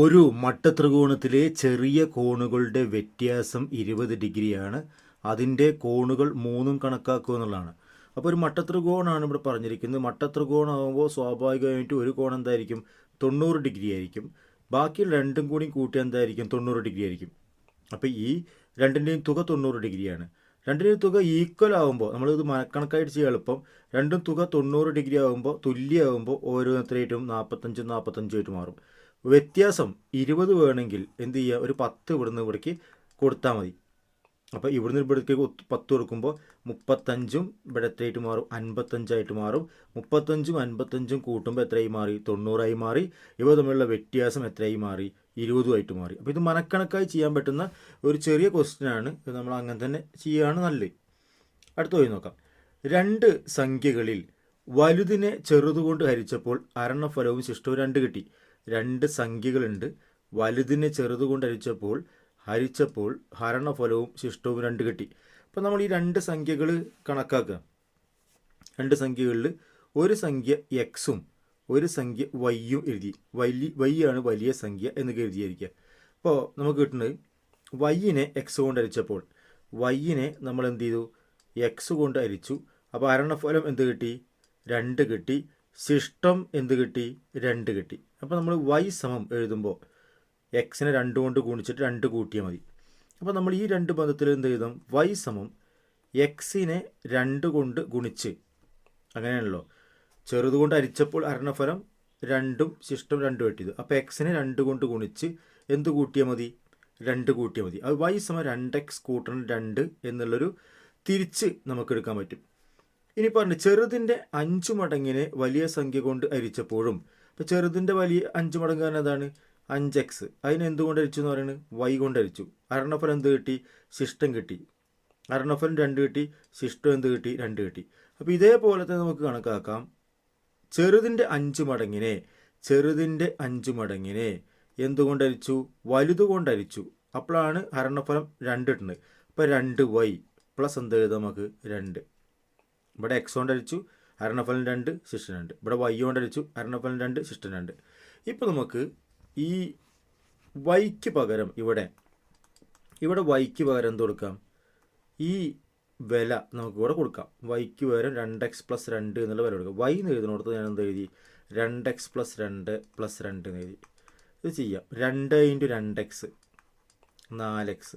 ഒരു മട്ടത്രികോണത്തിലെ ചെറിയ കോണുകളുടെ വ്യത്യാസം ഇരുപത് ഡിഗ്രിയാണ്. അതിന്റെ കോണുകൾ മൂന്നും കണക്കാക്കുക എന്നുള്ളതാണ്. അപ്പോൾ ഒരു മട്ടത്രികോണാണ് ഇവിടെ പറഞ്ഞിരിക്കുന്നത്. മട്ടത്രികോണാകുമ്പോൾ സ്വാഭാവികമായിട്ട് ഒരു കോണം എന്തായിരിക്കും? തൊണ്ണൂറ് ഡിഗ്രി ആയിരിക്കും. ബാക്കി രണ്ടും കൂടി കൂട്ടി എന്തായിരിക്കും? തൊണ്ണൂറ് ഡിഗ്രി ആയിരിക്കും. അപ്പോൾ ഈ രണ്ടിന്റെയും തുക തൊണ്ണൂറ് ഡിഗ്രിയാണ്. രണ്ടിന്റെയും തുക ഈക്വൽ ആകുമ്പോൾ നമ്മളിത് മനക്കണക്കായിട്ട് ചെയ്യാൻ എളുപ്പം രണ്ടും തുക തൊണ്ണൂറ് ഡിഗ്രി ആകുമ്പോൾ തുല്യമാകുമ്പോൾ ഓരോ എത്രയായിട്ടും നാൽപ്പത്തഞ്ചും നാൽപ്പത്തഞ്ചും ആയിട്ട് മാറും. വ്യത്യാസം ഇരുപത് വേണമെങ്കിൽ എന്ത് ചെയ്യുക? ഒരു പത്ത് ഇവിടുന്ന് ഇവിടേക്ക് കൊടുത്താൽ മതി. അപ്പോൾ ഇവിടുന്ന് ഇവിടേക്ക് പത്ത് കൊടുക്കുമ്പോൾ മുപ്പത്തഞ്ചും ഇവിടെ എത്രയായിട്ട് മാറും? അൻപത്തഞ്ചായിട്ട് മാറും. മുപ്പത്തഞ്ചും അൻപത്തഞ്ചും കൂട്ടുമ്പോൾ എത്രയായി മാറി? തൊണ്ണൂറായി മാറി. ഇവ തമ്മിലുള്ള വ്യത്യാസം എത്രയായി മാറി? ഇരുപതുമായിട്ട് മാറി. അപ്പോൾ ഇത് മനക്കണക്കായി ചെയ്യാൻ പറ്റുന്ന ഒരു ചെറിയ ക്വസ്റ്റ്യനാണ് ഇത് നമ്മൾ അങ്ങനെ തന്നെ ചെയ്യുകയാണ് നല്ലത്. അടുത്ത പോയി നോക്കാം. രണ്ട് സംഖ്യകളിൽ വലുതിനെ ചെറുതുകൊണ്ട് ഹരിച്ചപ്പോൾ അരണഫലവും ശിഷ്ടവും രണ്ട് കിട്ടി. രണ്ട് സംഖ്യകളുണ്ട്. വലുതിനെ ചെറുതുകൊണ്ട് ഹരിച്ചപ്പോൾ ഹരിച്ചപ്പോൾ ഹരണഫലവും ശിഷ്ടവും രണ്ട് കിട്ടി. അപ്പോൾ നമ്മൾ ഈ രണ്ട് സംഖ്യകൾ കണക്കാക്കുക. രണ്ട് സംഖ്യകളിൽ ഒരു സംഖ്യ എക്സും ഒരു സംഖ്യ വൈയും എഴുതി. വലിയ വൈ ആണ് വലിയ സംഖ്യ എന്ന് കരുതിയിരിക്കുക അപ്പോൾ നമുക്ക് കിട്ടുന്നത് വൈയിനെ എക്സ് കൊണ്ട് അരിച്ചപ്പോൾ വൈയിനെ നമ്മൾ എന്ത് ചെയ്തു? എക്സ് കൊണ്ട് അരിച്ചു അപ്പോൾ ഹരണഫലം എന്ത് കിട്ടി? രണ്ട് കിട്ടി. ശിഷ്ടം എന്ത് കിട്ടി? രണ്ട് കിട്ടി. അപ്പോൾ നമ്മൾ വൈ സമം എഴുതുമ്പോൾ എക്സിനെ രണ്ട് കൊണ്ട് ഗുണിച്ചിട്ട് രണ്ട് കൂട്ടിയാൽ മതി. അപ്പോൾ നമ്മൾ ഈ രണ്ട് ബന്ധത്തിൽ എന്ത് എഴുതും? വൈ സമം എക്സിനെ രണ്ട് കൊണ്ട് ഗുണിച്ച്. അങ്ങനെയാണല്ലോ. ചെറുതുകൊണ്ട് അരിച്ചപ്പോൾ അരണഫലം രണ്ടും ശിഷ്ടം രണ്ടും കിട്ടിയത് അപ്പോൾ എക്സിനെ രണ്ട് കൊണ്ട് ഗുണിച്ച് എന്ത് കൂട്ടിയാൽ മതി? രണ്ട് കൂട്ടിയാൽ മതി. അത് വൈ സമം രണ്ട് എക്സ് കൂട്ടണം രണ്ട് എന്നുള്ളൊരു തിരിച്ച് നമുക്ക് എടുക്കാൻ പറ്റും. ഇനി പറഞ്ഞു ചെറുതിന്റെ അഞ്ചു മടങ്ങിനെ വലിയ സംഖ്യ കൊണ്ട് അരിച്ചപ്പോഴും ഇപ്പോൾ ചെറുതിന്റെ വലിയ അഞ്ച് മടങ്ങ് തന്നെ എന്താണ്? അഞ്ച് എക്സ് അതിന് എന്തുകൊണ്ട് അരിച്ചു എന്ന് പറയുന്നത് വൈ കൊണ്ട് അരിച്ചു അരണഫലം എന്ത് കിട്ടി? ശിഷ്ടം കിട്ടി. അരണഫലം രണ്ട് കിട്ടി ശിഷ്ടം എന്ത് കിട്ടി? രണ്ട് കിട്ടി. അപ്പോൾ ഇതേപോലെ തന്നെ നമുക്ക് കണക്കാക്കാം. ചെറുതിന്റെ അഞ്ച് മടങ്ങിനെ ചെറുതിന്റെ അഞ്ച് മടങ്ങിനെ എന്തുകൊണ്ട് അരിച്ചു വലുതുകൊണ്ട് അരിച്ചു അപ്പോഴാണ് ഹരണഫലം രണ്ട് ഇട്ടുണ്ട് അപ്പോൾ രണ്ട് വൈ പ്ലസ് എന്ത് എഴുതാം നമുക്ക്? രണ്ട്. ഇവിടെ എക്സ് കൊണ്ട് അടിച്ചു അരണഫലം രണ്ട് സിസ്റ്റൻ രണ്ട്. ഇവിടെ വൈ കൊണ്ട് അടിച്ചു അരണഫലം രണ്ട് സിസ്റ്റൻ രണ്ട്. ഇപ്പോൾ നമുക്ക് ഈ വൈക്ക് പകരം ഇവിടെ ഇവിടെ വൈക്ക് പകരം എന്ത് കൊടുക്കാം? ഈ വില നമുക്ക് ഇവിടെ കൊടുക്കാം. വൈക്ക് പകരം രണ്ട് എക്സ് പ്ലസ് രണ്ട് എന്നുള്ള വില കൊടുക്കാം. വൈ എന്ന് എഴുതുന്നിടത്ത് ഞാൻ എന്ത് എഴുതി? രണ്ട് എക്സ് പ്ലസ് രണ്ട് പ്ലസ് രണ്ട് എന്ന് എഴുതി. ഇത് ചെയ്യാം. രണ്ട് ഇന്റു രണ്ട് എക്സ് നാല് എക്സ്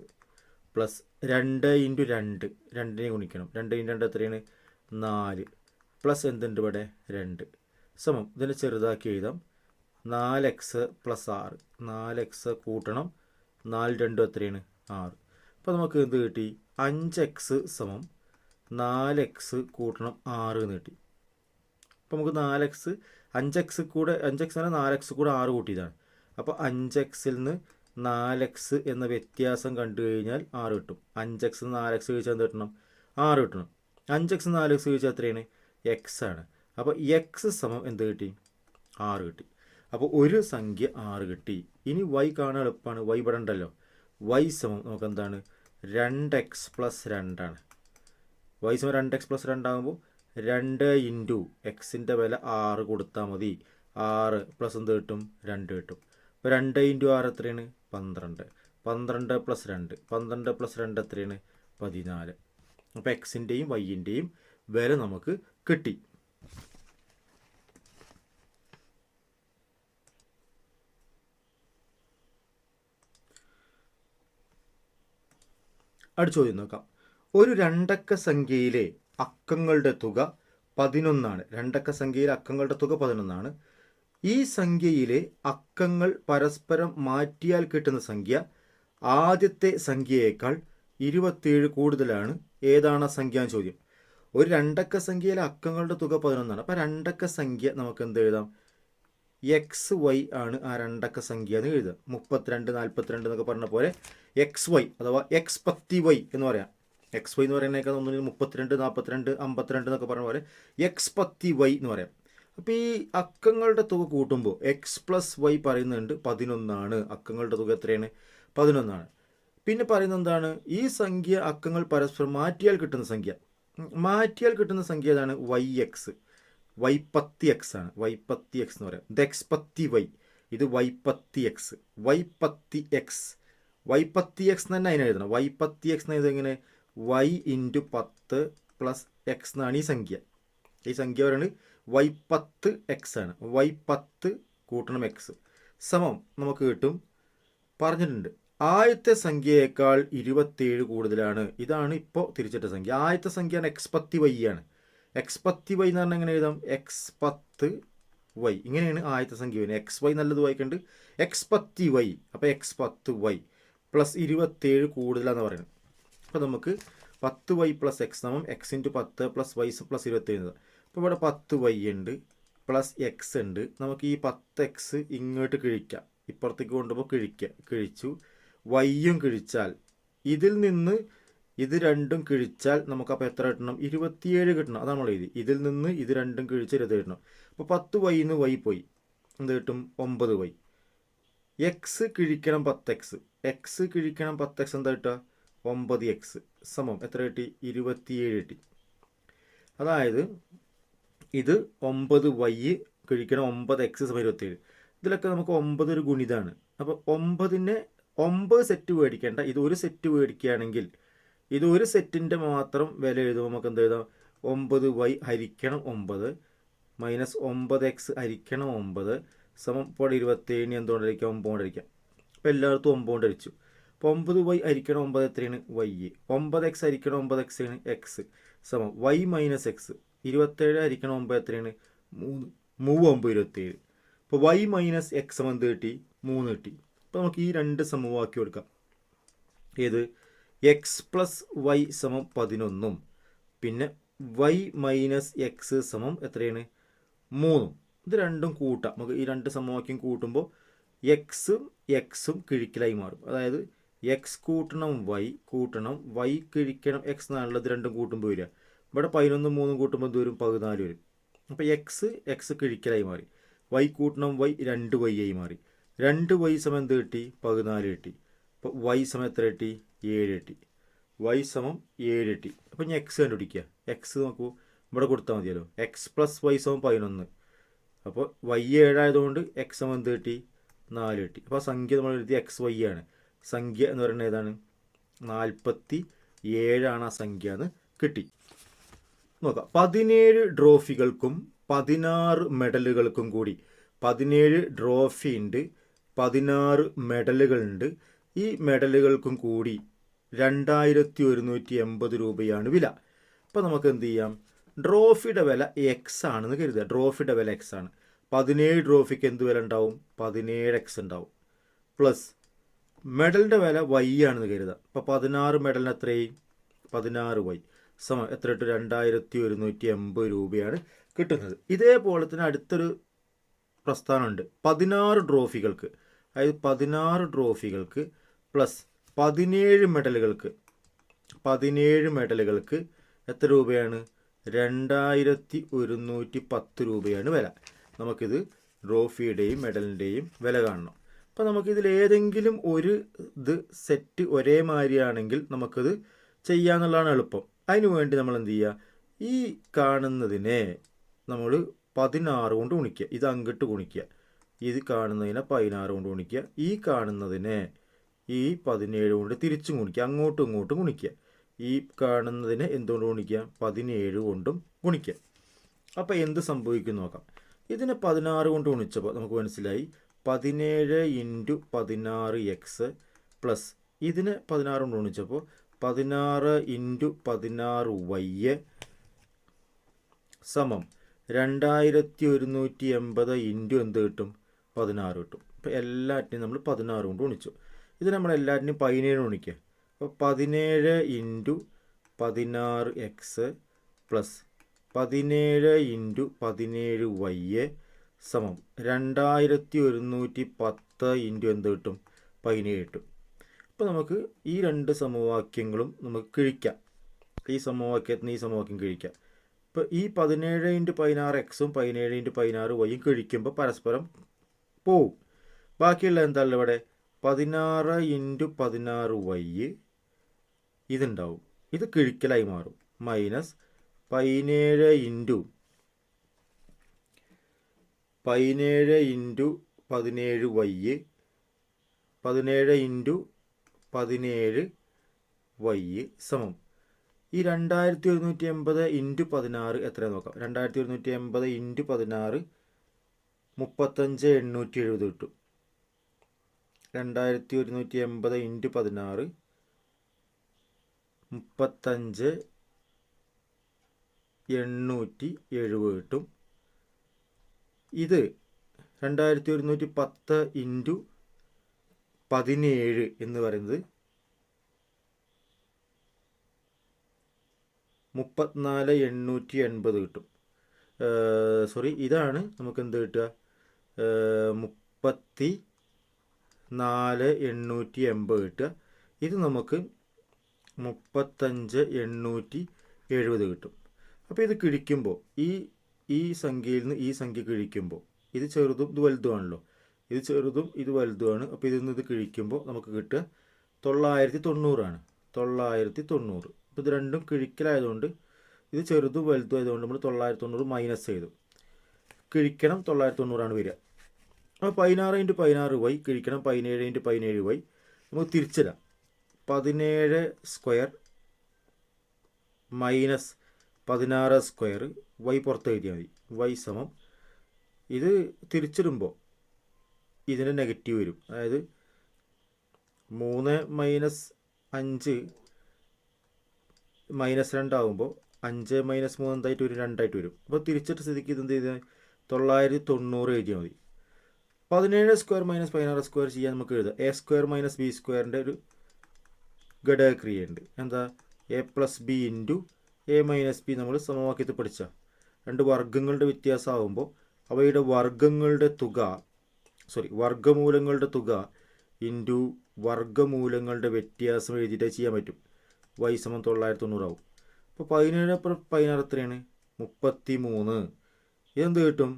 പ്ലസ് രണ്ട് ഇന്റു രണ്ട്. രണ്ടിനെ ഗുണിക്കണം. രണ്ട് ഇന്റു രണ്ട് എത്രയാണ്? നാല്. പ്ലസ് എന്തുണ്ട് ഇവിടെ? രണ്ട്. സമം. ഇതിനെ ചെറുതാക്കി എഴുതാം. നാല് എക്സ് പ്ലസ് ആറ്. നാല് എക്സ് കൂട്ടണം. നാല് രണ്ടും എത്രയാണ്? ആറ്. അപ്പോൾ നമുക്ക് എന്ത് കിട്ടി? അഞ്ച് എക്സ് സമം. നാല് എക്സ് കൂട്ടണം. ആറ് എന്ന് കിട്ടി. അപ്പോൾ നമുക്ക് നാല് എക്സ് അഞ്ച് എക്സ് കൂടെ അഞ്ച് എക്സ് എന്നാൽ നാല് എക്സ് കൂടെ ആറ് കൂട്ടിയതാണ്. അപ്പോൾ അഞ്ച് എക്സിൽ നിന്ന് നാല് എക്സ് എന്ന വ്യത്യാസം കണ്ടു കഴിഞ്ഞാൽ ആറ് കിട്ടും. അഞ്ച് എക്സ് നാല് എക്സ് കഴിച്ചാൽ എന്ത് കിട്ടണം? ആറ് കിട്ടണം. അഞ്ച് എക്സ് നാല് എക്സ് ചോദിച്ചാൽ എത്രയാണ്? എക്സ് ആണ്. അപ്പോൾ എക്സ് സമം എന്ത് കിട്ടി? ആറ് കിട്ടി. അപ്പോൾ ഒരു സംഖ്യ ആറ് കിട്ടി. ഇനി വൈ കാണാൻ എളുപ്പമാണ്. വൈ ഇവിടെ ഉണ്ടല്ലോ. വൈ സമം നമുക്ക് എന്താണ്? രണ്ട് എക്സ് പ്ലസ് രണ്ടാണ് വൈ സമം രണ്ട് എക്സ് പ്ലസ് രണ്ടാകുമ്പോൾ രണ്ട് ഇന്റു എക്സിന്റെ വില ആറ് കൊടുത്താൽ മതി. ആറ് പ്ലസ് എന്ത് കിട്ടും? രണ്ട് കിട്ടും. അപ്പോൾ രണ്ട് ഇന്റു ആറ് എത്രയാണ്? പന്ത്രണ്ട്. പന്ത്രണ്ട് പ്ലസ് രണ്ട്. പന്ത്രണ്ട് പ്ലസ് രണ്ട് എത്രയാണ്? പതിനാല്. അപ്പോൾ എക്സിന്റെയും വൈന്റെയും വില നമുക്ക് കിട്ടി. അടുത്ത ചോദ്യം നോക്കാം. ഒരു രണ്ടക്ക സംഖ്യയിലെ അക്കങ്ങളുടെ തുക പതിനൊന്നാണ്. രണ്ടക്ക സംഖ്യയിലെ അക്കങ്ങളുടെ തുക പതിനൊന്നാണ്. ഈ സംഖ്യയിലെ അക്കങ്ങൾ പരസ്പരം മാറ്റിയാൽ കിട്ടുന്ന സംഖ്യ ആദ്യത്തെ സംഖ്യയേക്കാൾ ഇരുപത്തിയേഴ് കൂടുതലാണ്. ഏതാണ് സംഖ്യ എന്ന് ചോദ്യം. ഒരു രണ്ടക്ക സംഖ്യയിലെ അക്കങ്ങളുടെ തുക പതിനൊന്നാണ്. അപ്പോൾ രണ്ടക്ക സംഖ്യ നമുക്ക് എന്ത് എഴുതാം? എക്സ് വൈ ആണ് ആ രണ്ടക്ക സംഖ്യ എന്ന് എഴുതുക. മുപ്പത്തിരണ്ട് നാൽപ്പത്തിരണ്ട് എന്നൊക്കെ പറഞ്ഞ പോലെ എക്സ് വൈ അഥവാ എക്സ് പത്തി വൈ എന്ന് പറയാം. എക്സ് വൈ എന്ന് പറയുന്നതിനേക്കാൾ ഒന്നുമില്ല മുപ്പത്തിരണ്ട് നാൽപ്പത്തിരണ്ട് അമ്പത്തിരണ്ട് എന്നൊക്കെ പറഞ്ഞ പോലെ എക്സ് പത്തി വൈ എന്ന് പറയാം. അപ്പോൾ ഈ അക്കങ്ങളുടെ തുക കൂട്ടുമ്പോൾ എക്സ് പ്ലസ് വൈ പറയുന്നുണ്ട് പതിനൊന്നാണ്. അക്കങ്ങളുടെ തുക എത്രയാണ്? പതിനൊന്നാണ്. പിന്നെ പറയുന്നത് എന്താണ്? ഈ സംഖ്യ അക്കങ്ങൾ പരസ്പരം മാറ്റിയാൽ കിട്ടുന്ന സംഖ്യ. മാറ്റിയാൽ കിട്ടുന്ന സംഖ്യ ഏതാണ്? വൈ എക്സ് വൈ പത്തി എക്സ് ആണ്. വൈ പത്തി എക്സ് എന്ന് പറയാം. ഇത് എക്സ് പത്തി വൈ ഇത് വൈ പത്തി എക്സ് വൈ പത്തി എക്സ് വൈ പത്തി എക്സ് തന്നെ അതിനെ എഴുതണം. വൈ പത്തി എക്സ് എന്ന് എങ്ങനെ? വൈ ഇന്റു പത്ത് പ്ലസ് എക്സ് എന്നാണ് ഈ സംഖ്യ. ഈ സംഖ്യ പറയുന്നത് വൈ പത്ത് എക്സ് ആണ്. വൈ പത്ത് കൂട്ടണം എക്സ് സമം നമുക്ക് കിട്ടും. പറഞ്ഞിട്ടുണ്ട്. ആദ്യത്തെ സംഖ്യയേക്കാൾ ഇരുപത്തേഴ് കൂടുതലാണ്. ഇതാണ് ഇപ്പോൾ തിരിച്ചിട്ട സംഖ്യ. ആദ്യത്തെ സംഖ്യയാണ് എക്സ് പത്തി വൈ ആണ്. എക്സ് പത്തി വൈ എന്ന് പറഞ്ഞാൽ എങ്ങനെ എഴുതാം? എക്സ് പത്ത് വൈ. ഇങ്ങനെയാണ് ആദ്യത്തെ സംഖ്യ വരുന്നത്. എക്സ് വൈ നല്ലത് വായിക്കുന്നുണ്ട് എക്സ് പത്തി വൈ. അപ്പോൾ എക്സ് പത്ത് വൈ പ്ലസ് ഇരുപത്തേഴ് കൂടുതലാന്ന് പറയുന്നത് അപ്പോൾ നമുക്ക് പത്ത് വൈ പ്ലസ് എക്സ് സമം എക്സ് ഇന്റു പത്ത് പ്ലസ് വൈ പ്ലസ് ഇരുപത്തേഴ് അപ്പോൾ ഇവിടെ പത്ത് വൈ ഉണ്ട് പ്ലസ് എക്സ് ഉണ്ട്. നമുക്ക് ഈ പത്ത് എക്സ് ഇങ്ങോട്ട് കിഴിക്കാം. ഇപ്പുറത്തേക്ക് കൊണ്ടുപോയി കിഴിക്കുക കിഴിച്ചു. വൈയും കിഴിച്ചാൽ. ഇതിൽ നിന്ന് ഇത് രണ്ടും കിഴിച്ചാൽ നമുക്ക് അപ്പോൾ എത്ര കിട്ടണം? ഇരുപത്തിയേഴ് കിട്ടണം. അതാണ് നമ്മൾ എഴുതി. ഇതിൽ നിന്ന് ഇത് രണ്ടും കിഴിച്ച് ഇരുപത്തി കിട്ടണം. അപ്പോൾ പത്ത് വൈന്ന് വൈ പോയി. എന്ത് കിട്ടും? ഒമ്പത് വൈ. എക്സ് കിഴിക്കണം പത്ത് എക്സ് എക്സ് കിഴിക്കണം പത്ത് എക്സ് എന്താ കിട്ടുക? ഒമ്പത് എക്സ് സമം. എത്ര കിട്ടി? ഇരുപത്തിയേഴ് കിട്ടി. അതായത് ഇത് ഒമ്പത് വൈ കിഴിക്കണം ഒമ്പത് എക്സ് സമയം ഇരുപത്തിയേഴ്. ഇതിലൊക്കെ നമുക്ക് ഒമ്പത് ഒരു ഗുണിതാണ്. അപ്പോൾ ഒമ്പതിനെ ഒമ്പത് സെറ്റ് മേടിക്കേണ്ട. ഇത് ഒരു സെറ്റ് മേടിക്കുകയാണെങ്കിൽ ഇത് ഒരു സെറ്റിന്റെ മാത്രം വില എഴുതുമ്പോൾ നമുക്ക് എന്ത് എഴുതാം? ഒമ്പത് വൈ ഹരിക്കണം ഒമ്പത് മൈനസ് ഒമ്പത് എക്സ് ഹരിക്കണം ഒമ്പത് സമം ഇപ്പോൾ ഇരുപത്തേഴിന് എന്തുകൊണ്ടിരിക്കാം ഒമ്പത് കൊണ്ടിരിക്കാം അപ്പോൾ എല്ലായിടത്തും ഒമ്പത് കൊണ്ടടിച്ചു അപ്പോൾ ഒമ്പത് വൈ ഹരിക്കണം ഒമ്പത് എത്രയാണ്? വൈ ഒമ്പത് എക്സ് ഹരിക്കണം ഒമ്പത് എക്സ് ആണ് എക്സ് സമം വൈ മൈനസ് എക്സ് ഇരുപത്തേഴ് ഹരിക്കണം ഒമ്പത് എത്രയാണ്? മൂന്ന്. മൂവ് ഒമ്പത് ഇരുപത്തേഴ്. അപ്പോൾ വൈ മൈനസ് എക്സ് എന്ത് കിട്ടി? മൂന്ന് കിട്ടി. അപ്പോൾ നമുക്ക് ഈ രണ്ട് സമവാക്യം എടുക്കാം. ഏത്? എക്സ് പ്ലസ് വൈ സമം പതിനൊന്നും. പിന്നെ വൈ മൈനസ് എക്സ് സമം എത്രയാണ്? മൂന്നും. ഇത് രണ്ടും കൂട്ടാം. നമുക്ക് ഈ രണ്ട് സമവാക്യം കൂട്ടുമ്പോൾ എക്സും എക്സും കിഴിക്കലായി മാറും. അതായത് എക്സ് കൂട്ടണം വൈ കൂട്ടണം. വൈ കിഴിക്കണം എക്സ് എന്നാണല്ലോ ഇത് രണ്ടും കൂട്ടുമ്പോൾ വരിക. ഇവിടെ പതിനൊന്നും മൂന്നും കൂട്ടുമ്പോൾ എന്ത് വരും പതിനാല് വരും. അപ്പോൾ എക്സ് എക്സ് കിഴിക്കലായി മാറി. വൈ കൂട്ടണം വൈ രണ്ട് വൈ ആയി മാറി. രണ്ട് വൈ സമയം എന്ത് കിട്ടി? പതിനാല് കിട്ടി. അപ്പോൾ വൈ സമയം എത്ര കിട്ടി? ഏഴ് കിട്ടി. വൈ സമം ഏഴ് കിട്ടി. അപ്പോൾ ഞാൻ എക്സ് കണ്ടുപിടിക്കുക. എക്സ് നോക്കൂ. ഇവിടെ കൊടുത്താൽ മതിയല്ലോ. എക്സ് പ്ലസ് വൈ സമം പതിനൊന്ന്. അപ്പോൾ വൈ ഏഴായതുകൊണ്ട് എക്സ് സമം എന്ത് കിട്ടി? നാല് കിട്ടി. അപ്പോൾ ആ സംഖ്യ നമ്മൾ എഴുതി എക്സ് വൈ ആണ്. സംഖ്യ എന്ന് പറയുന്നത് ഏതാണ്? നാൽപ്പത്തി ഏഴാണ് ആ സംഖ്യ എന്ന് കിട്ടി. നോക്കാം. പതിനേഴ് ട്രോഫികൾക്കും പതിനാറ് മെഡലുകൾക്കും കൂടി പതിനേഴ് ട്രോഫി ഉണ്ട്. പതിനാറ് മെഡലുകളുണ്ട്. ഈ മെഡലുകൾക്കും കൂടി രണ്ടായിരത്തി ഒരുന്നൂറ്റി എൺപത് രൂപയാണ് വില. അപ്പോൾ നമുക്ക് എന്ത് ചെയ്യാം? ട്രോഫിയുടെ വില എക്സ് ആണെന്ന് കരുതുക. ട്രോഫിയുടെ വില എക്സ് ആണ്. പതിനേഴ് ട്രോഫിക്ക് എന്ത് വില ഉണ്ടാവും? പതിനേഴ് എക്സ് ഉണ്ടാവും. പ്ലസ് മെഡലിന്റെ വില വൈ ആണെന്ന് കരുതുക. അപ്പോൾ പതിനാറ് മെഡലിന് എത്രയും പതിനാറ് വൈ സമം എത്ര ഇട്ട്? രണ്ടായിരത്തി ഒരുന്നൂറ്റി എൺപത് രൂപയാണ് കിട്ടുന്നത്. ഇതേപോലെ തന്നെ അടുത്തൊരു പ്രസ്ഥാനമുണ്ട്. പതിനാറ് ട്രോഫികൾക്ക് അതായത് പതിനാറ് ട്രോഫികൾക്ക് പ്ലസ് പതിനേഴ് മെഡലുകൾക്ക് പതിനേഴ് മെഡലുകൾക്ക് എത്ര രൂപയാണ്? രണ്ടായിരത്തി ഒരുന്നൂറ്റി പത്ത് രൂപയാണ് വില. നമുക്കിത് ട്രോഫിയുടെയും മെഡലിന്റെയും വില കാണണം. അപ്പോൾ നമുക്കിതിൽ ഏതെങ്കിലും ഒരു ഇത് സെറ്റ് ഒരേ മാതിരിയാണെങ്കിൽ നമുക്കത് ചെയ്യാന്നുള്ളതാണ് എളുപ്പം. അതിനു വേണ്ടി നമ്മൾ എന്ത് ചെയ്യുക? ഈ കാണുന്നതിനെ നമ്മൾ പതിനാറ് കൊണ്ട് ഗുണിക്കുക. ഇത് അങ്ങോട്ട് ഗുണിക്കുക. ഇത് കാണുന്നതിനെ പതിനാറ് കൊണ്ട് ഗുണിക്കുക. ഈ കാണുന്നതിനെ ഈ പതിനേഴ് കൊണ്ട് തിരിച്ചും ഗുണിക്കുക. അങ്ങോട്ടും ഇങ്ങോട്ടും ഗുണിക്കുക. ഈ കാണുന്നതിനെ എന്തുകൊണ്ട് ഗുണിക്കുക? പതിനേഴ് കൊണ്ടും ഗുണിക്കുക. അപ്പോൾ എന്ത് സംഭവിക്കും നോക്കാം. ഇതിനെ പതിനാറ് കൊണ്ട് ഗുണിച്ചപ്പോൾ നമുക്ക് മനസ്സിലായി. പതിനേഴ് ഇന്റു പതിനാറ് എക്സ് പ്ലസ് ഇതിനെ പതിനാറ് കൊണ്ട് ഗുണിച്ചപ്പോൾ പതിനാറ് ഇന്റു പതിനാറ് വൈ സമം രണ്ടായിരത്തി ഒരുന്നൂറ്റി എൺപത് ഇന്റു എന്ത് കിട്ടും? പതിനാറ് കിട്ടും. അപ്പോൾ എല്ലാറ്റിനും നമ്മൾ പതിനാറ് കൊണ്ട് ഗുണിച്ചു. ഇത് നമ്മൾ എല്ലാറ്റിനും പതിനേഴ് ഗുണിക്കുക അപ്പോൾ പതിനേഴ് ഇന്റു പതിനാറ് എക്സ് പ്ലസ് പതിനേഴ് ഇന്റു പതിനേഴ് വൈ സമം. രണ്ടായിരത്തി ഒരുന്നൂറ്റി പത്ത് ഇന്റു എന്ത് കിട്ടും? പതിനേഴ് കിട്ടും. അപ്പോൾ നമുക്ക് ഈ രണ്ട് സമവാക്യങ്ങളും നമുക്ക് കിഴിക്കാം. ഈ സമവാക്യത്തിന് ഈ സമവാക്യം കിഴിക്കാം. ഇപ്പോൾ ഈ പതിനേഴ് ഇന്റു പതിനാറ് എക്സും പതിനേഴ് ഇന്റു പതിനാറ് വൈയും കിഴിക്കുമ്പോൾ പരസ്പരം പോവും. ബാക്കിയുള്ള എന്താണല്ലോ ഇവിടെ? പതിനാറ് ഇന്റു പതിനാറ് വൈ ഇതുണ്ടാവും. ഇത് കിഴിക്കലായി മാറും. മൈനസ് പതിനേഴ് ഇന്റു പതിനേഴ് ഇന്റു പതിനേഴ് വൈ പതിനേഴ് ഇന്റു പതിനേഴ് വൈ സമം. ഈ രണ്ടായിരത്തി ഒരുന്നൂറ്റി എൺപത് ഇന്റു പതിനാറ് എത്രയാണെന്ന് നോക്കാം? രണ്ടായിരത്തി ഒരുന്നൂറ്റി എൺപത് ഇന്റു പതിനാറ് മുപ്പത്തഞ്ച് എണ്ണൂറ്റി എഴുപത് കിട്ടും. രണ്ടായിരത്തി ഒരുന്നൂറ്റി എൺപത് ഇന്റു പതിനാറ് മുപ്പത്തഞ്ച് എണ്ണൂറ്റി എഴുപത് കിട്ടും. ഇത് രണ്ടായിരത്തി ഒരുന്നൂറ്റി പത്ത് ഇന്റു പതിനേഴ് എന്ന് പറയുന്നത് മുപ്പത്തിനാല് എണ്ണൂറ്റി എൺപത് കിട്ടും. സോറി ഇതാണ് നമുക്ക് എന്ത് കിട്ടുക? മുപ്പത്തി നാല് എണ്ണൂറ്റി എൺപത് കിട്ടുക. ഇത് നമുക്ക് മുപ്പത്തഞ്ച് എണ്ണൂറ്റി എഴുപത് കിട്ടും. അപ്പോൾ ഇത് കിഴിക്കുമ്പോൾ ഈ ഈ സംഖ്യയിൽ നിന്ന് ഈ സംഖ്യ കിഴിക്കുമ്പോൾ ഇത് ചെറുതും ഇത് വലുതുമാണല്ലോ. ഇത് ചെറുതും ഇത് വലുതുമാണ്. അപ്പോൾ ഇതിൽ നിന്ന് ഇത് കിഴിക്കുമ്പോൾ നമുക്ക് കിട്ടുക തൊള്ളായിരത്തി തൊണ്ണൂറാണ് തൊള്ളായിരത്തി തൊണ്ണൂറ് അപ്പോൾ ഇത് രണ്ടും കിഴിക്കലായതുകൊണ്ട് ഇത് ചെറുതും വലുതും ആയതുകൊണ്ട് നമ്മൾ തൊള്ളായിരത്തി തൊണ്ണൂറ് മൈനസ് ചെയ്തു. കിഴിക്കണം തൊള്ളായിരത്തി തൊണ്ണൂറാണ് വരിക. അപ്പോൾ പതിനാറ് ഇന്റു പതിനാറ് വൈ കഴിക്കണം പതിനേഴ് ഇന്റു പതിനേഴ് വൈ നമുക്ക് തിരിച്ചിടാം. പതിനേഴ് സ്ക്വയർ മൈനസ് പതിനാറ് സ്ക്വയർ വൈ പുറത്ത് എഴുതിയാൽ മതി. വൈ സമം ഇത് തിരിച്ചിടുമ്പോൾ ഇതിന്റെ നെഗറ്റീവ് വരും. അതായത് മൂന്ന് മൈനസ് അഞ്ച് മൈനസ് രണ്ടാകുമ്പോൾ അഞ്ച് മൈനസ് മൂന്ന് എന്തായിട്ട് വരും? രണ്ടായിട്ട് വരും. അപ്പോൾ തിരിച്ചിട്ട് സ്ഥിതിക്ക് ഇത് എന്ത് ചെയ്താൽ തൊള്ളായിരത്തി തൊണ്ണൂറ് എഴുതിയാൽ മതി. പതിനേഴ് സ്ക്വയർ മൈനസ് പതിനാറ് സ്ക്വയർ ചെയ്യാൻ നമുക്ക് എഴുതാം. എ സ്ക്വയർ മൈനസ് ബി സ്ക്വയറിന്റെ ഒരു ഘടകക്രിയ ഉണ്ട് എന്താ? A plus b into a minus b നമ്മൾ സമവാക്യത്തിൽ പഠിച്ച. രണ്ട് വർഗങ്ങളുടെ വ്യത്യാസമാകുമ്പോൾ അവയുടെ വർഗങ്ങളുടെ തുക സോറി വർഗമൂലങ്ങളുടെ തുക ഇന്റു വർഗമൂലങ്ങളുടെ വ്യത്യാസം എഴുതിയിട്ട് ചെയ്യാൻ പറ്റും. വൈ സമം തൊള്ളായിരത്തി തൊണ്ണൂറാവും അപ്പോൾ പതിനേഴ് അപ്പുറം പതിനാറ് എത്രയാണ്? മുപ്പത്തി മൂന്ന് ഇതെന്ത് കിട്ടും?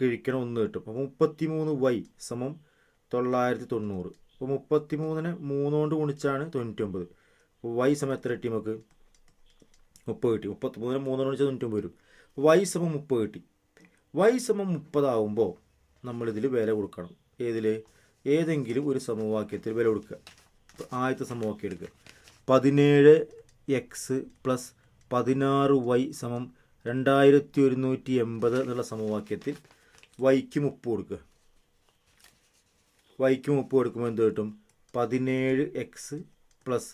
കിഴിക്കണം ഒന്ന് കിട്ടും. അപ്പോൾ മുപ്പത്തി മൂന്ന് വൈ സമം തൊള്ളായിരത്തി തൊണ്ണൂറ് അപ്പോൾ മുപ്പത്തി മൂന്നിനെ മൂന്നുകൊണ്ട് ഗുണിച്ചാണ് തൊണ്ണൂറ്റൊമ്പത്. അപ്പോൾ വൈ സമം എത്ര കിട്ടി നമുക്ക്? മുപ്പത് കിട്ടി. മുപ്പത്തി മൂന്നിന് മൂന്നുകൊണ്ട് ഗുണിച്ചാൽ തൊണ്ണൂറ്റൊമ്പത് വരും. വൈ സമം മുപ്പത് കിട്ടി. വൈ സമം മുപ്പതാവുമ്പോൾ നമ്മളിതിൽ വില കൊടുക്കണം. ഏതിൽ ഏതെങ്കിലും ഒരു സമവാക്യത്തിൽ വില കൊടുക്കുക. ആദ്യത്തെ സമവാക്യം എടുക്കുക. പതിനേഴ് എക്സ് പ്ലസ് പതിനാറ് വൈ സമം രണ്ടായിരത്തി ഒരുന്നൂറ്റി എൺപത് എന്നുള്ള സമവാക്യത്തിൽ വൈക്ക് മുപ്പ് കൊടുക്കുക വൈക്ക് മുപ്പ് കൊടുക്കുമ്പോൾ എന്ത് കിട്ടും? പതിനേഴ് എക്സ് പ്ലസ്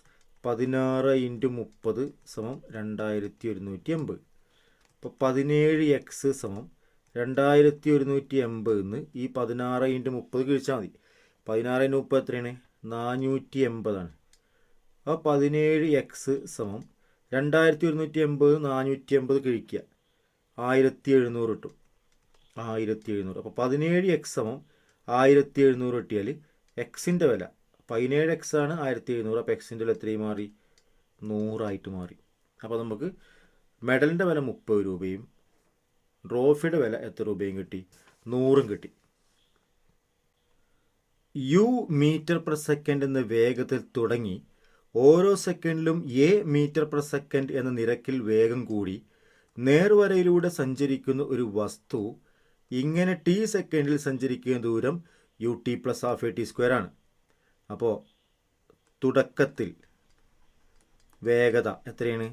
പതിനാറ് ഇന്റു മുപ്പത് സമം രണ്ടായിരത്തി ഒരുന്നൂറ്റി എൺപത് അപ്പോൾ പതിനേഴ് എക്സ് സമം രണ്ടായിരത്തി ഒരുന്നൂറ്റി എൺപതിന്ന് ഈ പതിനാറ് ഇന്റു മുപ്പത് കഴിച്ചാൽ മതി. പതിനാറ് ഇന്റു മുപ്പത് എത്രയാണ്? നാനൂറ്റി എൺപതാണ് അപ്പോൾ പതിനേഴ് എക്സ് സമം രണ്ടായിരത്തി ഒരുന്നൂറ്റി എൺപത് നാനൂറ്റി എൺപത് കഴിക്കുക. ആയിരത്തി എഴുന്നൂറ് കിട്ടും. ആയിരത്തി എഴുന്നൂറ് അപ്പോൾ പതിനേഴ് എക്സ് സമം ആയിരത്തി എഴുന്നൂറ് കിട്ടിയാൽ എക്സിന്റെ വില. പതിനേഴ് എക്സ് ആണ് ആയിരത്തി എഴുന്നൂറ് അപ്പോൾ എക്സിന്റെ വില എത്രയും മാറി? നൂറായിട്ട് മാറി. അപ്പോൾ നമുക്ക് മെഡലിന്റെ വില മുപ്പത് രൂപയും ട്രോഫിയുടെ വില എത്ര രൂപയും കിട്ടി? നൂറും കിട്ടി. യു മീറ്റർ പെർ സെക്കൻഡ് എന്ന വേഗത്തിൽ തുടങ്ങി ഓരോ സെക്കൻഡിലും എ മീറ്റർ പെർ സെക്കൻഡ് എന്ന നിരക്കിൽ വേഗം കൂടി നേർവരയിലൂടെ സഞ്ചരിക്കുന്ന ഒരു വസ്തു ഇങ്ങനെ ടി സെക്കൻഡിൽ സഞ്ചരിക്കുന്ന ദൂരം u t plus half a t square ആണ്. അപ്പോൾ തുടക്കത്തിൽ വേഗത എത്രയാണ്?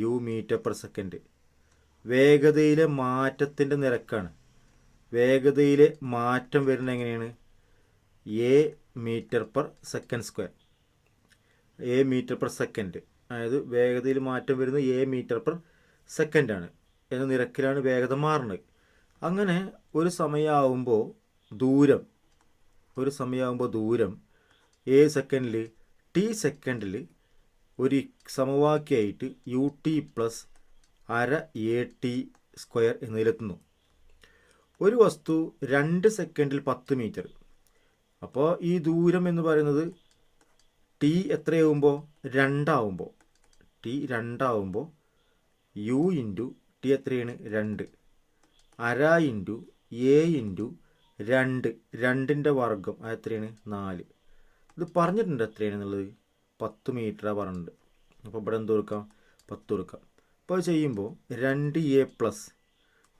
യു മീറ്റർ പെർ സെക്കൻഡ് വേഗതയിലെ മാറ്റത്തിന്റെ നിരക്കാണ്. വേഗതയിലെ മാറ്റം വരുന്നത് എങ്ങനെയാണ്? A metre per second square a metre per second അതായത് വേഗതയിൽ മാറ്റം വരുന്നത് എ മീറ്റർ പെർ സെക്കൻഡാണ് എന്ന നിരക്കിലാണ് വേഗത മാറുന്നത്. അങ്ങനെ ഒരു സമയമാകുമ്പോൾ ദൂരം ഒരു സമയമാകുമ്പോൾ ദൂരം എ സെക്കൻഡിൽ ടി സെക്കൻഡിൽ ഒരു സമവാക്യമായിട്ട് യു ടി പ്ലസ് അര എ ടി സ്ക്വയർ എന്നതിലെത്തുന്നു. ഒരു വസ്തു രണ്ട് സെക്കൻഡിൽ പത്ത് മീറ്റർ അപ്പോൾ ഈ ദൂരം എന്ന് പറയുന്നത് ടി എത്രയാവുമ്പോൾ രണ്ടാവുമ്പോൾ ടി രണ്ടാവുമ്പോൾ യു ഇന്റു ടി എത്രയാണ്? രണ്ട്. അര ഇന്റു എ ഇന്റു രണ്ട്. രണ്ടിന്റെ വർഗം അതെത്രയാണ്? നാല്. ഇത് പറഞ്ഞിട്ടുണ്ട് എത്രയാണെന്നുള്ളത് പത്ത് മീറ്ററാണ് പറഞ്ഞിട്ടുണ്ട്. അപ്പോൾ ഇവിടെ എന്ത് കൊടുക്കാം? പത്ത് കൊടുക്കാം. അപ്പോൾ ചെയ്യുമ്പോൾ രണ്ട് എ പ്ലസ്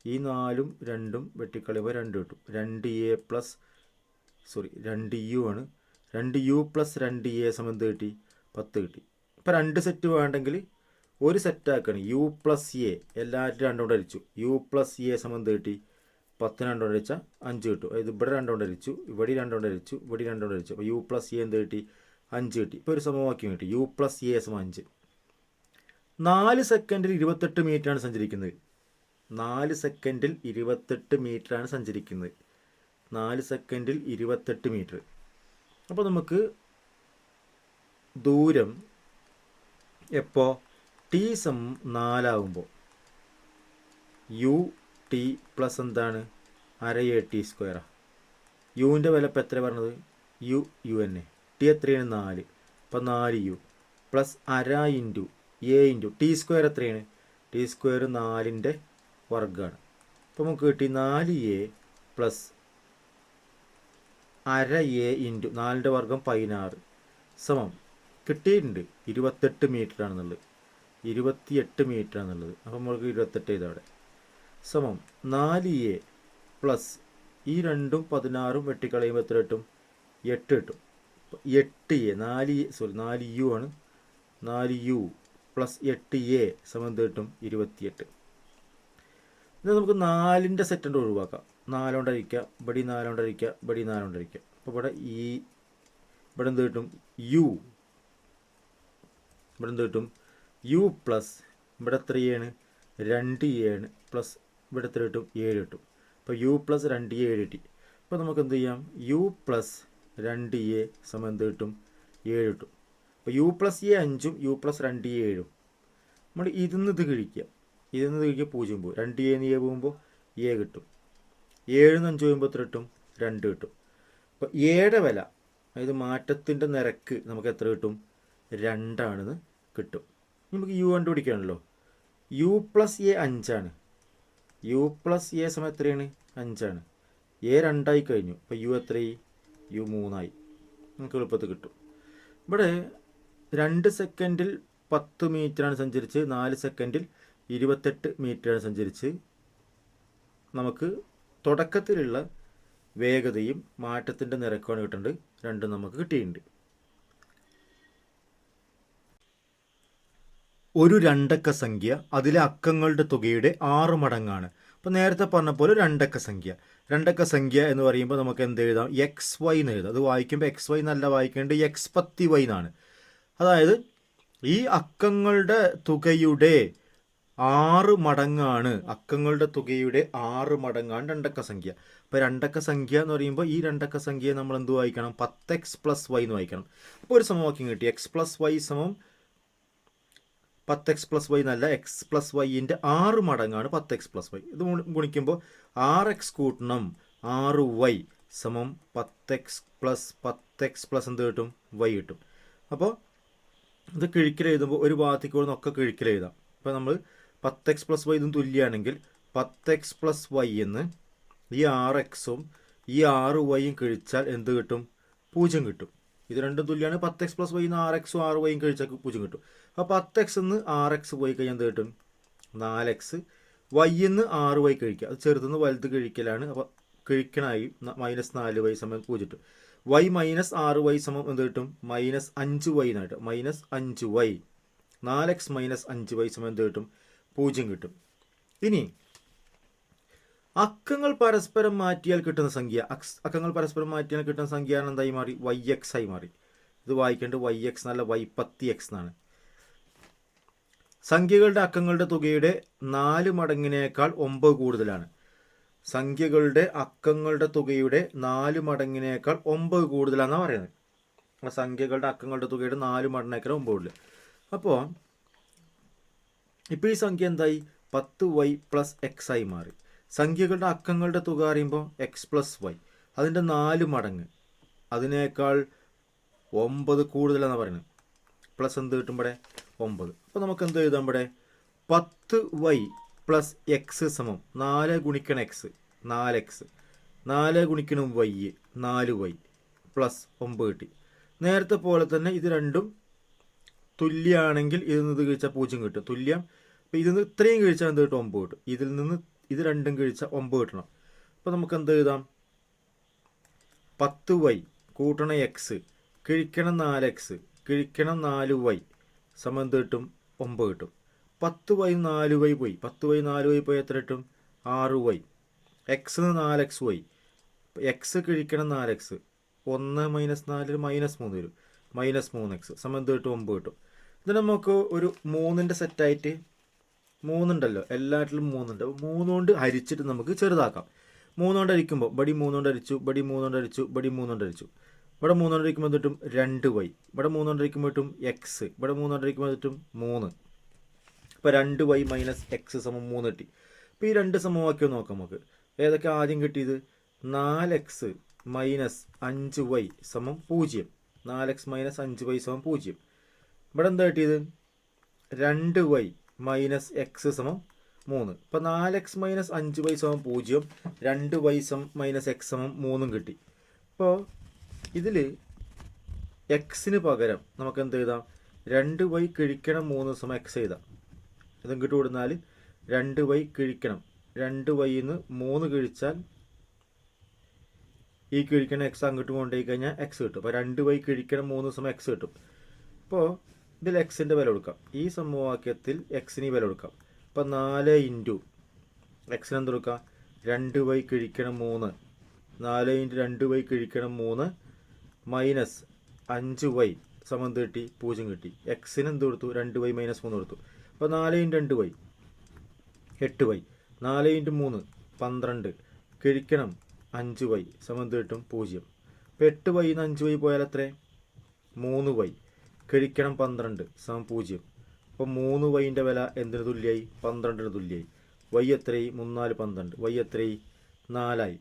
ഈ നാലും രണ്ടും വെട്ടിക്കളയുമ്പോൾ രണ്ട് കിട്ടും. രണ്ട് എ പ്ലസ് സോറി രണ്ട് യു ആണ്. രണ്ട് യു പ്ലസ് രണ്ട് എ സമം എന്ത് കിട്ടി? പത്ത് കിട്ടി. അപ്പോൾ രണ്ട് സെറ്റ് വേണ്ടെങ്കിൽ ഒരു സെറ്റ് ആക്കണം യു പ്ലസ് എ എല്ലാവരും രണ്ടുകൊണ്ട് അടിച്ചു യു പ്ലസ് എ സമം തേട്ടി പത്തിന് രണ്ടുകൊണ്ട് അടിച്ചാൽ അഞ്ച് കിട്ടും. അതായത് ഇവിടെ രണ്ടുകൊണ്ട് അടിച്ചു ഇവിടെ രണ്ടുകൊണ്ട് അടിച്ചു ഇവിടെ രണ്ടുകൊണ്ട് അടിച്ചു അപ്പോൾ യു പ്ലസ് എ എന്ത് കിട്ടി അഞ്ച് കിട്ടി. ഇപ്പോൾ ഒരു സമവാക്യം കിട്ടി. യു പ്ലസ് എ സമം അഞ്ച്. നാല് സെക്കൻഡിൽ ഇരുപത്തെട്ട് മീറ്ററാണ് സഞ്ചരിക്കുന്നത്. നാല് സെക്കൻഡിൽ ഇരുപത്തെട്ട് മീറ്ററാണ് സഞ്ചരിക്കുന്നത്. നാല് സെക്കൻഡിൽ ഇരുപത്തെട്ട് മീറ്റർ അപ്പോൾ നമുക്ക് ദൂരം എപ്പോൾ ടി സം നാലാകുമ്പോൾ യു ടി പ്ലസ് എന്താണ്? അര എ ടി സ്ക്വയറാ യുവിന്റെ വില ഇപ്പോൾ എത്ര പറഞ്ഞത്? U u n a t എത്രയാണ്? നാല്. അപ്പോൾ നാല് യു പ്ലസ് അര into a into t square എത്രയാണ്? ടി സ്ക്വയർ നാലിന്റെ വർഗമാണ് അപ്പോൾ നമുക്ക് കിട്ടി നാല് എ പ്ലസ് അര എ ഇന്റു നാലിന്റെ വർഗം പതിനാറ്. സമം. കിട്ടിയിട്ടുണ്ട്. ഇരുപത്തെട്ട് മീറ്റർ ആണെന്നുള്ളത്. ഇരുപത്തിയെട്ട് മീറ്റർ ആണെന്നുള്ളത് അപ്പോൾ നമ്മൾക്ക് ഇരുപത്തെട്ട് ഇതവിടെ സമം നാല് എ പ്ലസ് ഈ രണ്ടും പതിനാറും വെട്ടിക്കളയുമ്പോൾ എത്ര കിട്ടും? എട്ട് കിട്ടും. എട്ട് എ നാല് സോറി നാല് യു ആണ്. നാല് യു പ്ലസ് എട്ട് എ സമം എന്ത് കിട്ടും? ഇരുപത്തിയെട്ട്. ഇത് നമുക്ക് നാലിന്റെ സെറ്റന്റ് ഒഴിവാക്കാം. നാലോണ്ടരിക്കുക ബടി നാലോണ്ടരിക്കുക ബടി നാലോണ്ടരിക്കുക അപ്പോൾ ഇവിടെ ഈ ഇവിടെ എന്ത് കിട്ടും? യു. ഇവിടെ എന്ത് കിട്ടും? യു പ്ലസ് ഇവിടെ ത്രീ ആണ് രണ്ട് എ ആണ് പ്ലസ് ഇവിടെ എത്ര കിട്ടും ഏഴ് കിട്ടും. അപ്പോൾ യു പ്ലസ് രണ്ട് എ ഏഴ് കിട്ടി. അപ്പോൾ നമുക്ക് എന്ത് ചെയ്യാം? യു പ്ലസ് രണ്ട് എ സമയം എന്ത് കിട്ടും? ഏഴ് കിട്ടും. അപ്പോൾ യു പ്ലസ് എ അഞ്ചും യു പ്ലസ് രണ്ട് എ ഏഴും. നമ്മൾ ഇതിന്ന് ഇത് കഴിക്കുക ഇതിന്ന് നിന്ന് കഴിക്കുക പൂജ്യം പോകും. രണ്ട് എ എ പോകുമ്പോൾ എ കിട്ടും. ഏഴ് അഞ്ച് പോകുമ്പോൾ എത്ര കിട്ടും? രണ്ട് കിട്ടും. അപ്പോൾ എയുടെ വില അതായത് മാറ്റത്തിന്റെ നിരക്ക് നമുക്ക് എത്ര കിട്ടും? രണ്ടാണെന്ന് കിട്ടും. നമുക്ക് യു കണ്ടുപിടിക്കാണല്ലോ യു പ്ലസ് എ അഞ്ചാണ്. യു പ്ലസ് എ സമയം എത്രയാണ്? അഞ്ചാണ്. എ രണ്ടായി കഴിഞ്ഞു. അപ്പോൾ യു എത്രയായി? യു മൂന്നായി. നമുക്ക് എളുപ്പത്തിൽ കിട്ടും. ഇവിടെ രണ്ട് സെക്കൻഡിൽ പത്ത് മീറ്ററാണ് സഞ്ചരിച്ച് നാല് സെക്കൻഡിൽ ഇരുപത്തെട്ട് മീറ്ററാണ് സഞ്ചരിച്ച് നമുക്ക് തുടക്കത്തിലുള്ള വേഗതയും മാറ്റത്തിന്റെ നിരക്കുമാണ് കിട്ടേണ്ടത്. രണ്ടും നമുക്ക് കിട്ടിയിട്ടുണ്ട്. ഒരു രണ്ടക്ക സംഖ്യ അതിലെ അക്കങ്ങളുടെ തുകയുടെ ആറ് മടങ്ങാണ്. അപ്പോൾ നേരത്തെ പറഞ്ഞ പോലെ രണ്ടക്ക സംഖ്യ. രണ്ടക്ക സംഖ്യ എന്ന് പറയുമ്പോൾ നമുക്ക് എന്ത് എഴുതാം? എക്സ് വൈ എന്ന് എഴുതാം. അത് വായിക്കുമ്പോൾ എക്സ് വൈ എന്നല്ല വായിക്കേണ്ടത് എക്സ് പത്തി വൈ എന്നാണ്. അതായത് ഈ അക്കങ്ങളുടെ തുകയുടെ ആറ് മടങ്ങാണ്. അക്കങ്ങളുടെ തുകയുടെ ആറ് മടങ്ങാണ് രണ്ടക്ക സംഖ്യ. അപ്പോൾ രണ്ടക്ക സംഖ്യ എന്ന് പറയുമ്പോൾ ഈ രണ്ടക്ക സംഖ്യയെ നമ്മൾ എന്ത് വായിക്കണം? പത്ത് എക്സ് പ്ലസ് വൈ എന്ന് വായിക്കണം. അപ്പോൾ ഒരു സമവാക്യം കിട്ടി. എക്സ് പ്ലസ് വൈ സമം പത്ത് എക്സ് പ്ലസ് വൈ എന്നല്ല എക്സ് പ്ലസ് വൈന്റെ ആറ് മടങ്ങാണ് പത്ത് എക്സ് പ്ലസ് വൈ ഇത് ഗുണി- ഗുണിക്കുമ്പോൾ ആറ് എക്സ് കൂട്ടണം ആറ് വൈ സമം പത്ത് എക്സ് പ്ലസ് പത്ത് എക്സ് പ്ലസ് എന്ത് കിട്ടും? വൈ കിട്ടും. അപ്പോൾ ഇത് കിഴിക്കലെഴുതുമ്പോൾ ഒരു ഭാഗത്തേക്ക് നിന്നൊക്കെ കിഴിക്കലെഴുതാം ഇപ്പോൾ നമ്മൾ പത്ത് എക്സ് പ്ലസ് വൈ ഇതും തുല്യമാണെങ്കിൽ പത്ത് എക്സ് പ്ലസ് വൈ എന്ന് ഈ ആറ് എക്സും ഈ ആറ് വൈയും കഴിച്ചാൽ എന്ത് കിട്ടും? പൂജ്യം കിട്ടും. ഇത് രണ്ടും തുല്യമാണ് പത്ത് എക്സ് പ്ലസ് വൈ ആറ് എക്സും ആറ് വൈയും കഴിച്ചാൽ പൂജ്യം കിട്ടും. അപ്പോൾ പത്ത് എക്സ് എന്ന് ആറ് എക്സ് പോയി കഴിഞ്ഞാൽ എന്ത് കിട്ടും? നാല് എക്സ് വൈ എന്ന് ആറ് വൈ കഴിക്കുക. അത് ചെറുതുനിന്ന് വലുത് കഴിക്കലാണ്. അപ്പോൾ കഴിക്കണായി മൈനസ് നാല് വൈ സമയം പൂജ്യം കിട്ടും. വൈ മൈനസ് ആറ് വൈ സമം എന്ത് കിട്ടും? മൈനസ് അഞ്ച് വൈ എന്നായിട്ട് മൈനസ് അഞ്ച് വൈ നാല് എക്സ് മൈനസ് അഞ്ച് വൈ സമയം എന്ത് കിട്ടും? പൂജ്യം കിട്ടും. ഇനി അക്കങ്ങൾ പരസ്പരം മാറ്റിയാൽ കിട്ടുന്ന സംഖ്യ. അക്സ് അക്കങ്ങൾ പരസ്പരം മാറ്റിയാൽ കിട്ടുന്ന സംഖ്യ എന്തായി മാറി? വൈ എക്സ് ആയി മാറി. ഇത് വായിക്കേണ്ടത് വൈ എക്സ് എന്നല്ല വൈ പത്തി എക്സ് എന്നാണ്. സംഖ്യകളുടെ അക്കങ്ങളുടെ തുകയുടെ നാല് മടങ്ങിനേക്കാൾ ഒമ്പത് കൂടുതലാണ്. സംഖ്യകളുടെ അക്കങ്ങളുടെ തുകയുടെ നാല് മടങ്ങിനേക്കാൾ ഒമ്പത് കൂടുതലാണെന്നാണ് പറയുന്നത്. സംഖ്യകളുടെ അക്കങ്ങളുടെ തുകയുടെ നാല് മടങ്ങിനേക്കാൾ ഒമ്പത് കൂടുതൽ അപ്പോൾ ഇപ്പോൾ ഈ സംഖ്യ എന്തായി? പത്ത് വൈ പ്ലസ് എക്സ് ആയി മാറി. സംഖ്യകളുടെ അക്കങ്ങളുടെ തുക അറിയുമ്പോൾ എക്സ് പ്ലസ് വൈ. അതിന്റെ നാല് മടങ്ങ്. അതിനേക്കാൾ ഒമ്പത് കൂടുതലാണെന്നാണ് പറയുന്നത്. പ്ലസ് എന്ത് കിട്ടുമ്പോഴേ ഒമ്പത്. അപ്പോൾ നമുക്ക് എന്ത് എഴുതാം ഇവിടെ? പത്ത് വൈ പ്ലസ് എക്സ് സമം നാല് ഗുണിക്കണം എക്സ് നാല് എക്സ്. നാല് ഗുണിക്കണം വൈ നാല് വൈ പ്ലസ് ഒമ്പത് കിട്ടി നേരത്തെ പോലെ തന്നെ ഇത് രണ്ടും തുല്യമാണെങ്കിൽ ഇതിൽ നിന്ന് ഇത് കഴിച്ചാൽ പൂജ്യം കിട്ടും. തുല്യം. അപ്പോൾ ഇതിൽ നിന്ന് ഇത്രയും കഴിച്ചാൽ എന്ത് കിട്ടും? ഒമ്പത് കിട്ടും. ഇതിൽ നിന്ന് ഇത് രണ്ടും കഴിച്ചാൽ ഒമ്പത് കിട്ടണം. അപ്പോൾ നമുക്ക് എന്ത് എഴുതാം? പത്ത് വൈ കൂട്ടണം എക്സ് കിഴിക്കണം നാല് എക്സ് കിഴിക്കണം നാല് വൈ സമം എന്ത് കിട്ടും? ഒമ്പത് കിട്ടും. പത്ത് വൈ നാല് വൈ പോയി. പത്ത് വൈ നാല് വൈ പോയി എത്ര കിട്ടും? ആറ് വൈ. എക്സ് നാല് എക്സ് വൈ എക്സ് കിഴിക്കണം നാല് എക്സ് ഒന്ന് മൈനസ് നാല് മൈനസ് മൂന്ന് വരും. മൈനസ് മൂന്ന് എക്സ് എന്ത് കിട്ടും? ഒമ്പത് കിട്ടും. ഇത് നമുക്ക് ഒരു മൂന്നിന്റെ സെറ്റായിട്ട് മൂന്നുണ്ടല്ലോ. എല്ലാറ്റിലും മൂന്നുണ്ട്. മൂന്നുകൊണ്ട് മൂന്ന് കൊണ്ട് ഹരിച്ചിട്ട് നമുക്ക് ചെറുതാക്കാം. മൂന്നുകൊണ്ട് അരിക്കുമ്പോൾ ബടി മൂന്നുകൊണ്ട് അരിച്ചു ബടി മൂന്നുകൊണ്ട് അരിച്ചു ബടി മൂന്നുകൊണ്ട് അരിച്ചു ഇവിടെ മൂന്നുകൊണ്ടിരിക്കുമ്പോൾ കിട്ടും? രണ്ട് വൈ ഇവിടെ മൂന്നുകൊണ്ടിരിക്കുമ്പോൾ കിട്ടും എക്സ് ഇവിടെ മൂന്നുകൊണ്ടിരിക്കുമ്പോൾ കിട്ടും? മൂന്ന്. ഇപ്പോൾ രണ്ട് വൈ മൈനസ് എക്സ് സമം മൂന്ന് കിട്ടി. ഇപ്പോൾ ഈ രണ്ട് സമവാക്യം നോക്കാം നമുക്ക്. ഏതൊക്കെ ആദ്യം കിട്ടിയത്? നാല് എക്സ് മൈനസ് അഞ്ച് വൈ സമം പൂജ്യം. നാല് എക്സ് മൈനസ് അഞ്ച് വൈ സമം പൂജ്യം. ഇവിടെ എന്താ കിട്ടിയത്? രണ്ട് വൈ മൈനസ് എക്സ് സമം മൂന്ന്. ഇപ്പം നാല് എക്സ് മൈനസ് അഞ്ച് വൈ സമം പൂജ്യം. രണ്ട് വൈ സം മൈനസ് എക്സ് സമം മൂന്നും കിട്ടി. അപ്പോൾ ഇതിൽ എക്സിന് പകരം നമുക്ക് എന്ത് എഴുതാം? രണ്ട് വൈ കിഴിക്കണം മൂന്ന് ദിവസം എക്സ് എഴുതാം. ഇതും കിട്ടി കൊടുത്താൽ രണ്ട് വൈ കിഴിക്കണം രണ്ട് വൈയിൽ നിന്ന് മൂന്ന് കിഴിച്ചാൽ ഈ കിഴിക്കണം എക്സ് അങ്ങോട്ട് കൊണ്ടുപോയി കഴിഞ്ഞാൽ എക്സ് കിട്ടും. അപ്പോൾ രണ്ട് വൈ കിഴിക്കണം മൂന്ന് ദിവസം എക്സ് കിട്ടും. അപ്പോൾ ഇതിൽ എക്സിന്റെ വില കൊടുക്കാം. ഈ സമവാക്യത്തിൽ എക്സിന് വില കൊടുക്കാം. അപ്പോൾ നാല് ഇന്റു എക്സിന് എന്ത് കൊടുക്കാം? രണ്ട് വൈ കിഴിക്കണം മൂന്ന്. നാല് ഇന്റു രണ്ട് വൈ കിഴിക്കണം മൂന്ന് മൈനസ് അഞ്ച് വൈ സമം തേട്ടി പൂജ്യം കിട്ടി. എക്സിന് എന്ത് കൊടുത്തു? രണ്ട് വൈ മൈനസ് മൂന്ന് കൊടുത്തു. അപ്പോൾ നാല് ഇന്റ് രണ്ട് വൈ എട്ട് വൈ നാല് ഇന്റ് മൂന്ന് പന്ത്രണ്ട്. കിഴിക്കണം അഞ്ച് വൈ സമം തേട്ടും പൂജ്യം. അപ്പോൾ എട്ട് വൈ നിന്ന് അഞ്ച് വൈ പോയാൽ എത്ര? മൂന്ന് വൈ കഴിക്കണം പന്ത്രണ്ട് സമം പൂജ്യം. അപ്പോൾ മൂന്ന് വൈന്റെ വില എന്തിന് തുല്യമായി? പന്ത്രണ്ടിന് തുല്യമായി. വൈ എത്രയായി? മൂന്നാൽ പന്ത്രണ്ട്. വൈ എത്രയായി? നാലായി.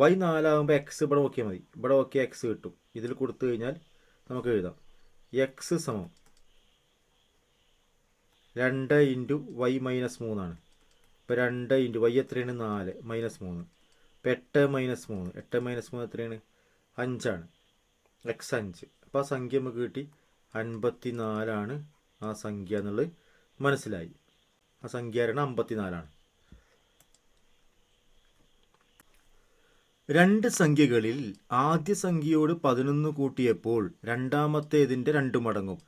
വൈ നാലാകുമ്പോൾ എക്സ് ഇവിടെ നോക്കിയാൽ മതി. ഇവിടെ നോക്കിയാൽ എക്സ് കിട്ടും. ഇതിൽ കൊടുത്തു കഴിഞ്ഞാൽ നമുക്ക് എഴുതാം. എക്സ് സമം രണ്ട് ഇന്റു വൈ മൈനസ് മൂന്നാണ്. ഇപ്പോൾ രണ്ട് ഇന്റു വൈ എത്രയാണ്? നാല് മൈനസ് മൂന്ന്. ഇപ്പോൾ എട്ട് മൈനസ് മൂന്ന്. എട്ട് മൈനസ് മൂന്ന് എത്രയാണ്? അഞ്ചാണ്. എക്സ് അഞ്ച്. അപ്പോൾ ആ സംഖ്യ നമുക്ക് കിട്ടി അൻപത്തി നാലാണ് ആ സംഖ്യ എന്നുള്ളത് മനസ്സിലായി. ആ സംഖ്യ ആരാണ് അമ്പത്തി നാലാണ് രണ്ട് സംഖ്യകളിൽ ആദ്യ സംഖ്യയോട് പതിനൊന്ന് കൂട്ടിയപ്പോൾ രണ്ടാമത്തേതിന്റെ രണ്ട് മടങ്ങും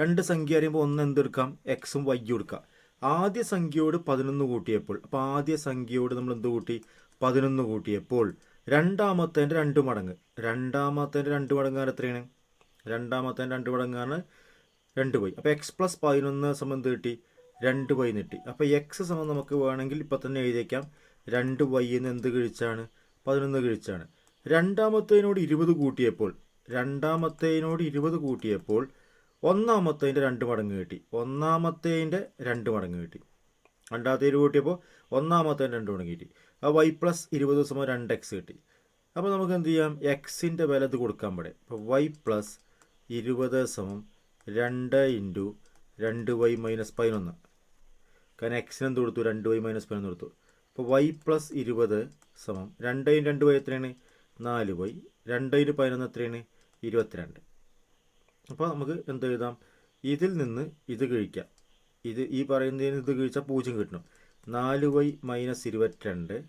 രണ്ട് സംഖ്യ അറിയുമ്പോൾ ഒന്ന് എന്തെടുക്കാം? എക്സും വൈയും എടുക്കാം. ആദ്യ സംഖ്യയോട് പതിനൊന്ന് കൂട്ടിയപ്പോൾ അപ്പോൾ ആദ്യ സംഖ്യയോട് നമ്മൾ എന്ത് കൂട്ടി? പതിനൊന്ന് കൂട്ടിയപ്പോൾ രണ്ടാമത്തേന്റെ രണ്ട് മടങ്ങ് രണ്ടാമത്തേന്റെ രണ്ട് മടങ്ങാണ് എത്രയാണ്? രണ്ടാമത്തേന്റെ രണ്ട് മടങ്ങാണ് രണ്ട് വൈ അപ്പോൾ എക്സ് പ്ലസ് പതിനൊന്ന് സമയം എന്ത് കിട്ടി? രണ്ട് വൈ നിട്ടി. അപ്പോൾ എക്സ് സമം നമുക്ക് വേണമെങ്കിൽ ഇപ്പം തന്നെ എഴുതിയേക്കാം. രണ്ട് വൈന്ന് എന്ത് കഴിച്ചാണ്? പതിനൊന്ന് കഴിച്ചാണ്. രണ്ടാമത്തേനോട് ഇരുപത് കൂട്ടിയപ്പോൾ രണ്ടാമത്തേനോട് ഇരുപത് കൂട്ടിയപ്പോൾ ഒന്നാമത്തേന്റെ രണ്ട് മടങ്ങ് കിട്ടി. ഒന്നാമത്തേന്റെ രണ്ട് മടങ്ങ് കിട്ടി. രണ്ടാമത്തേന് കൂട്ടിയപ്പോൾ ഒന്നാമത്തേന്റെ രണ്ട് മടങ്ങ് കിട്ടി. ആ വൈ പ്ലസ് ഇരുപത് ദിവസം രണ്ട് എക്സ് കിട്ടി. അപ്പോൾ നമുക്ക് എന്ത് ചെയ്യാം? എക്സിന്റെ വില ഇത് കൊടുക്കാൻ പാടെ. അപ്പോൾ വൈ പ്ലസ് ഇരുപത് സമം രണ്ട് ഇന്റു രണ്ട് വൈ മൈനസ് പതിനൊന്ന്. കാരണം എക്സിനെന്ത് കൊടുത്തു? രണ്ട് വൈ മൈനസ് പതിനൊന്ന് കൊടുത്തു. അപ്പോൾ വൈ പ്ലസ് ഇരുപത് സമം രണ്ടതിന് രണ്ട് വൈ എത്രയാണ്? നാല് വൈ രണ്ടതിന് പതിനൊന്ന് എത്രയാണ്? ഇരുപത്തിരണ്ട്. അപ്പോൾ നമുക്ക് എന്ത് എഴുതാം? ഇതിൽ നിന്ന് ഇത് കഴിക്കാം ഇത് ഈ പറയുന്നതിന് ഇത് കഴിച്ചാൽ പൂജ്യം കിട്ടണം. നാല് വൈ മൈനസ് ഇരുപത്തിരണ്ട്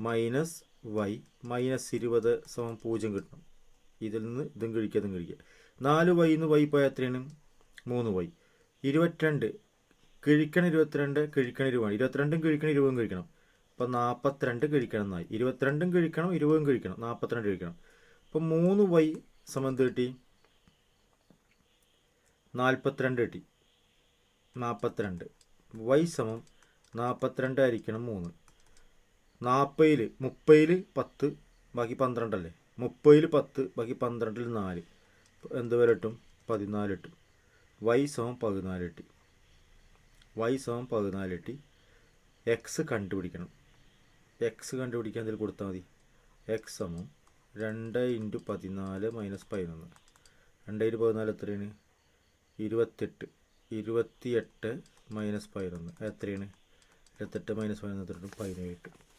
മൈനസ് വൈ മൈനസ് ഇരുപത് സമം പൂജ്യം കിട്ടണം. ഇതിൽ നിന്ന് ഇതും കഴിക്കുക ഇതും കഴിക്കുക നാല് വൈ നിന്ന് വൈ പോയാൽ എത്രയാണ്? മൂന്ന് വൈ ഇരുപത്തിരണ്ട്. കിഴിക്കണം ഇരുപത്തിരണ്ട് കിഴിക്കണം ഇരുപത്. ഇരുപത്തിരണ്ടും കിഴിക്കണം ഇരുപതും കഴിക്കണം. അപ്പം നാൽപ്പത്തിരണ്ട് കഴിക്കണം എന്നായി ഇരുപത്തിരണ്ടും കഴിക്കണം ഇരുപതും കഴിക്കണം നാൽപ്പത്തിരണ്ട് കഴിക്കണം. അപ്പം മൂന്ന് വൈ സമം കിട്ടി? നാൽപ്പത്തിരണ്ട് കിട്ടി. നാൽപ്പത്തിരണ്ട് വൈ സമം നാൽപ്പത്തിരണ്ട് ആയിരിക്കണം മൂന്ന്. നാൽപ്പതിൽ മുപ്പതിൽ പത്ത് ബാക്കി പന്ത്രണ്ടല്ലേ? മുപ്പതിൽ പത്ത് ബാക്കി പന്ത്രണ്ടിൽ നാല്. എന്ത് വരെ കിട്ടും? പതിനാല് കിട്ടും. വൈ സമം പതിനാല് കിട്ടി. വൈ സമം പതിനാല് കിട്ടി. എക്സ് കണ്ടുപിടിക്കണം. എക്സ് കണ്ടുപിടിക്കാൻ അതിൽ കൊടുത്താൽ മതി. എക്സ് സമം രണ്ട് ഇന്റു പതിനാല് മൈനസ് പതിനൊന്ന്. രണ്ട് ഇന്റു പതിനാല് എത്രയാണ്? ഇരുപത്തെട്ട്. ഇരുപത്തിയെട്ട് മൈനസ് പതിനൊന്ന്. എത്രയാണ്? ഇരുപത്തെട്ട് മൈനസ് പതിനൊന്ന് എത്ര പതിനേഴ്.